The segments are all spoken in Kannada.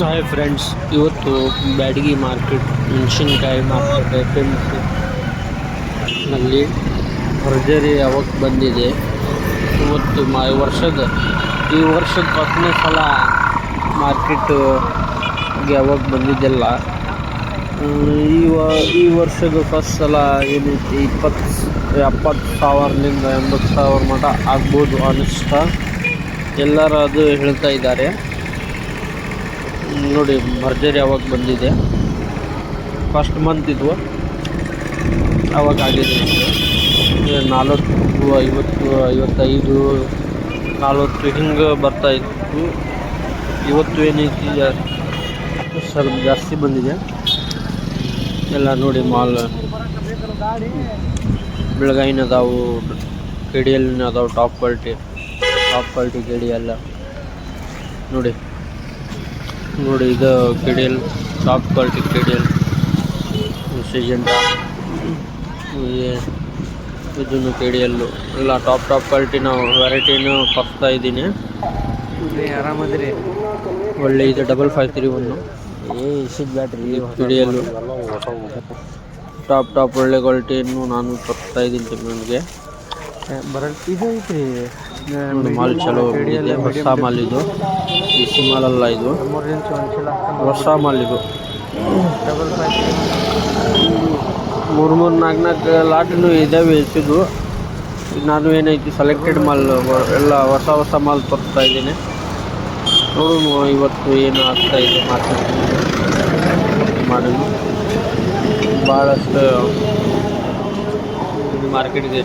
ಹಾಯ್ ಫ್ರೆಂಡ್ಸ್ ಇವತ್ತು ಬ್ಯಾಡಗಿ ಮಾರ್ಕೆಟ್, ಮೆಣಸಿನ್ಕಾಯಿ ಮಾರ್ಕೆಟ್ ಎಂ ನಲ್ಲಿ ಭರ್ಜರಿ ಯಾವಾಗ ಬಂದಿದೆ? ಇವತ್ತು ಮಾ ವರ್ಷದ, ಈ ವರ್ಷದ ಹತ್ತನೇ ಸಲ ಮಾರ್ಕೆಟ್ಗೆ ಯಾವಾಗ ಬಂದಿದ್ದೆಲ್ಲ? ಈ ವ, ಈ ವರ್ಷದ ಫಸ್ಟ್ ಸಲ ಏನೈತಿ ಇಪ್ಪತ್ತು ಎಪ್ಪತ್ತು ಸಾವಿರದಿಂದ ಎಂಬತ್ತು ಸಾವಿರ ಮಟ ಆಗ್ಬೋದು ಅನಿಸ್ತಾ ಎಲ್ಲರೂ ಅದು ಹೇಳ್ತಾ ಇದ್ದಾರೆ. ನೋಡಿ, ಭರ್ಜರಿ ಯಾವಾಗ ಬಂದಿದೆ. ಫಸ್ಟ್ ಮಂತ್ ಇದ್ವು ಅವಾಗ ಆಗಿದೆ ನಾಲ್ವತ್ತು ಐವತ್ತು, ಐವತ್ತೈದು, ನಲ್ವತ್ತು, ಹಿಂಗೆ ಬರ್ತಾ ಇತ್ತು. ಇವತ್ತು ಏನೈತಿ? ಸ್ವಲ್ಪ ಜಾಸ್ತಿ ಬಂದಿದೆ. ಎಲ್ಲ ನೋಡಿ, ಮಾಲ್. ಬೆಳಗಾಯಿನ ಅದಾವು ಕೆ ಅದಾವು ಟಾಪ್ ಕ್ವಾಲಿಟಿ ಟಾಪ್ ಕ್ವಾಲಿಟಿ ಕೆ ನೋಡಿ. ನೋಡಿ ಇದು K D L top quality K D L Syngenta ಇದನ್ನು ಕೆ ಡಿ ಎಲ್ಲು ಎಲ್ಲ ಟಾಪ್ ಟಾಪ್ ಕ್ವಾಲಿಟಿನ ವೆರೈಟಿನೂ ಕೊಡ್ತಾ ಇದ್ದೀನಿ. ಆರಾಮದ್ರಿ. ಒಳ್ಳೆ ಇದು double five three one K D L top top ಒಳ್ಳೆ ಕ್ವಾಲಿಟಿಯನ್ನು ನಾನು ಕೊಡ್ತಾ ಇದ್ದೀನಿ ನಿಮಗೆ ಬರಲ್ ಇದು ಐತ್ರಿ ಮಾಲ್ ಚಲೋ ಹೊಸ ಮಾಲ್ ಇದು. ಮಾಲ್ ಅಲ್ಲ ಇದು. ಹೊಸ ಮಾಲ್ ಇದು. ಮೂರು ಮೂರು ನಾಲ್ಕು ನಾಲ್ಕು ಲಾಟ್ನು ಇದ್ದಾವೆ ಎಸಿದು ನಾನು ಏನೈತಿ ಸೆಲೆಕ್ಟೆಡ್ ಮಾಲ್ ಎಲ್ಲ ಹೊಸ ಹೊಸ ಮಾಲ್ ತೋರಿಸ್ತಾ ಇದ್ದೀನಿ. ನೋಡು ಇವತ್ತು ಏನು ಆಗ್ತಾ ಇದೆ ಮಾರ್ಕೆಟ್ ಮಾಡಲು ಭಾಳಷ್ಟು ಮಾರ್ಕೆಟ್ಗೆ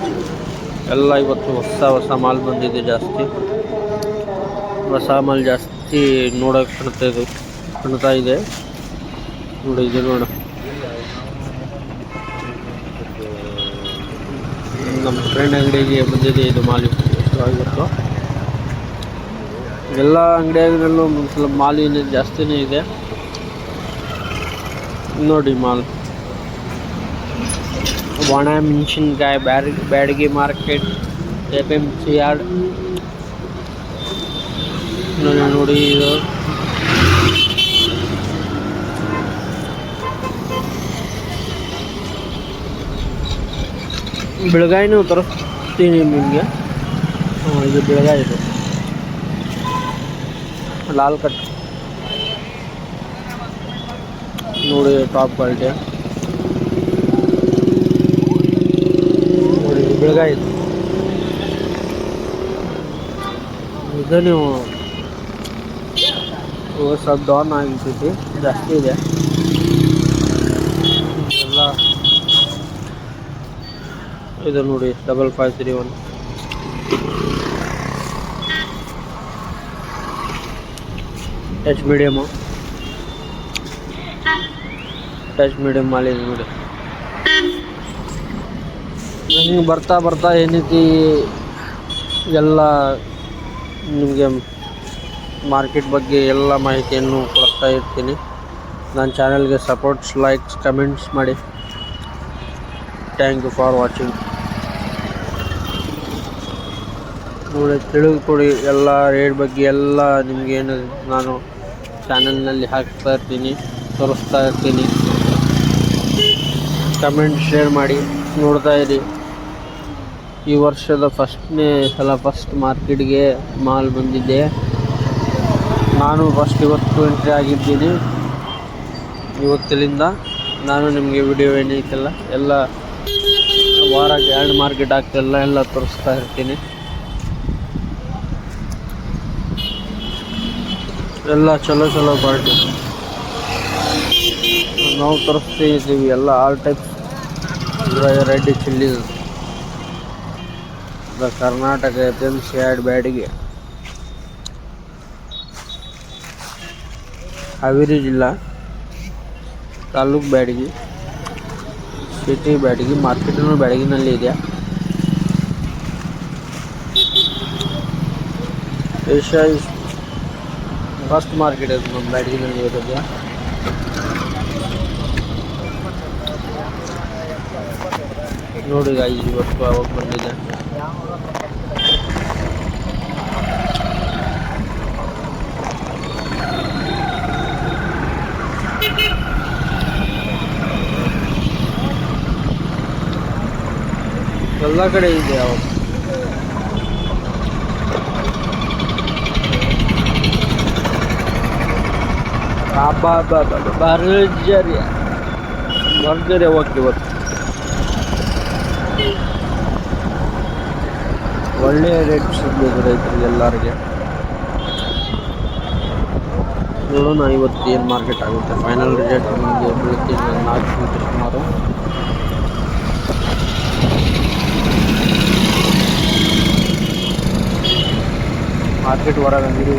ಎಲ್ಲ ಇವತ್ತು ಹೊಸ ಹೊಸ ಮಾಲ್ ಬಂದಿದೆ ಜಾಸ್ತಿ. ಹೊಸ ಮಾಲ್ ಜಾಸ್ತಿ ನೋಡೋಕೆ ಕಾಣ್ತಾ ಇದೆ ಕಾಣ್ತಾ ಇದೆ. ನೋಡಿ ಇದು ನೋಡು. ನಮ್ಮ ಫ್ರೆಂಡ್ ಅಂಗಡಿಗೆ ಬಂದಿದೆ ಇದು ಮಾಲ್ ಇವತ್ತು. ಎಲ್ಲ ಅಂಗಡಿಯಾಗಲೂ ಸ್ವಲ್ಪ ಮಾಲಿನ ಜಾಸ್ತಿನೇ ಇದೆ. ನೋಡಿ ಮಾಲ್. ಒಣ ಮೆಣಸಿನ್ಕಾಯಿ ಬ್ಯಾರ್ Byadgi market F M C yard ನೋಡಿ ನೋಡಿ ಇದು ಬೆಳಗಾಯಿನೂ ತರಿಸ್ತೀನಿ ನಿಮಗೆ ಹ್ಮ್, ಇದು ಬೆಳಗಾಯಿ ಇದು ಲಾಲ್ ಕಟ್ ನೋಡಿ ಟಾಪ್ ಕ್ವಾಲಿಟಿ ನೋಡಿ ಇದು. ಇದು ನೀವು ಸ್ವಲ್ಪ ಡೌನ್ ಆಗಿರ್ತೈತಿ ಜಾಸ್ತಿ ಇದೆ ಎಲ್ಲ ಇದು ನೋಡಿ double five three one touch medium touch medium ಮಾಲೇಜ್ ಇದೆ ನನಗೆ ಬರ್ತಾ ಬರ್ತಾ ಏನೈತಿ ಎಲ್ಲ ನಿಮಗೆ ಮಾರ್ಕೆಟ್ ಬಗ್ಗೆ ಎಲ್ಲ ಮಾಹಿತಿಯನ್ನು ಕೊಡ್ತಾ ಇರ್ತೀನಿ. ನನ್ನ ಚಾನಲ್ಗೆ ಸಪೋರ್ಟ್ಸ್ ಲೈಕ್ಸ್ ಕಮೆಂಟ್ಸ್ ಮಾಡಿ. ಥ್ಯಾಂಕ್ ಯು ಫಾರ್ ವಾಚಿಂಗ್ ನೋಡಿ ತಿಳಿದುಕೊಡಿ ಎಲ್ಲ ರೇಟ್ ಬಗ್ಗೆ ಎಲ್ಲ ನಿಮಗೇನು ನಾನು ಚಾನಲ್ನಲ್ಲಿ ಹಾಕ್ತಾ ಇರ್ತೀನಿ, ತೋರಿಸ್ತಾ ಇರ್ತೀನಿ. ಕಮೆಂಟ್ ಶೇರ್ ಮಾಡಿ. ನೋಡ್ತಾ ಇರಿ. ಈ ವರ್ಷದ ಫಸ್ಟ್ನೇ ಸಲ ಫಸ್ಟ್ ಮಾರ್ಕೆಟ್ಗೆ ಮಾಲ್ ಬಂದಿದ್ದೆ ನಾನು ಫಸ್ಟ್ ಇವತ್ತು ಎಂಟ್ರಿ ಆಗಿದ್ದೀನಿ. ಇವತ್ತಿನಿಂದ ನಾನು ನಿಮಗೆ ವಿಡಿಯೋ ಏನೈತಲ್ಲ ಎಲ್ಲ ವಾರಕ್ಕೆ ಎರಡು ಮಾರ್ಕೆಟ್ ಆಗ್ತಿಲ್ಲ ಎಲ್ಲ ತೋರಿಸ್ತಾ ಇರ್ತೀನಿ. ಎಲ್ಲ ಚಲೋ ಚಲೋ ಕ್ವಾಲಿಟಿ ನಾವು ತೋರಿಸ್ತಾ ಇದ್ದೀವಿ ಎಲ್ಲ all type red chilli the Karnataka F ಆ್ಯಡ್ ಬ್ಯಾಡಿಗೆ. ಹಾವೇರಿ ಜಿಲ್ಲಾ ತಾಲೂಕು ಬ್ಯಾಡಗಿ ಸಿಟಿ ಬ್ಯಾಡಗಿ ಮಾರ್ಕೆಟ್ ಬ್ಯಾಡಗಿನಲ್ಲಿ ಇದೆ. ಏಷ್ಯಾ ಫಸ್ಟ್ ಮಾರ್ಕೆಟ್ ಅದು ನಮ್ಮ ಬ್ಯಾಡಗಿನಲ್ಲಿ ಇರೋದು. ನೋಡಿ ಗಾಯಿ ಇವತ್ತು ಅವಾಗ ಬಂದಿದೆ ಎಲ್ಲ ಕಡೆ ಇದೆ ಅವಾಗ ಬಾಬಾ ಬಾಬಾ ಬರ್ಜರಿ ಬರ್ಜರಿ ಹೋಗ್ತೀವಿ ಇವತ್ತು ಒಳ್ಳೆಯ ರೇಟ್ ಸಿಗ್ಬೇಕು ರೈತರಿಗೆ ಎಲ್ಲರಿಗೆ. ನೋಡೋಣ ಇವತ್ತು ಏನು ಮಾರ್ಕೆಟ್ ಆಗುತ್ತೆ. ಫೈನಲ್ ರೇಟ್ ನಿಮಗೆ ಒಂದು ನಾಲ್ಕು ಗಂಟೆ ಸುಮಾರು. ಮಾರ್ಕೆಟ್ ಹೊರಗೆ ಅಂಗಡಿ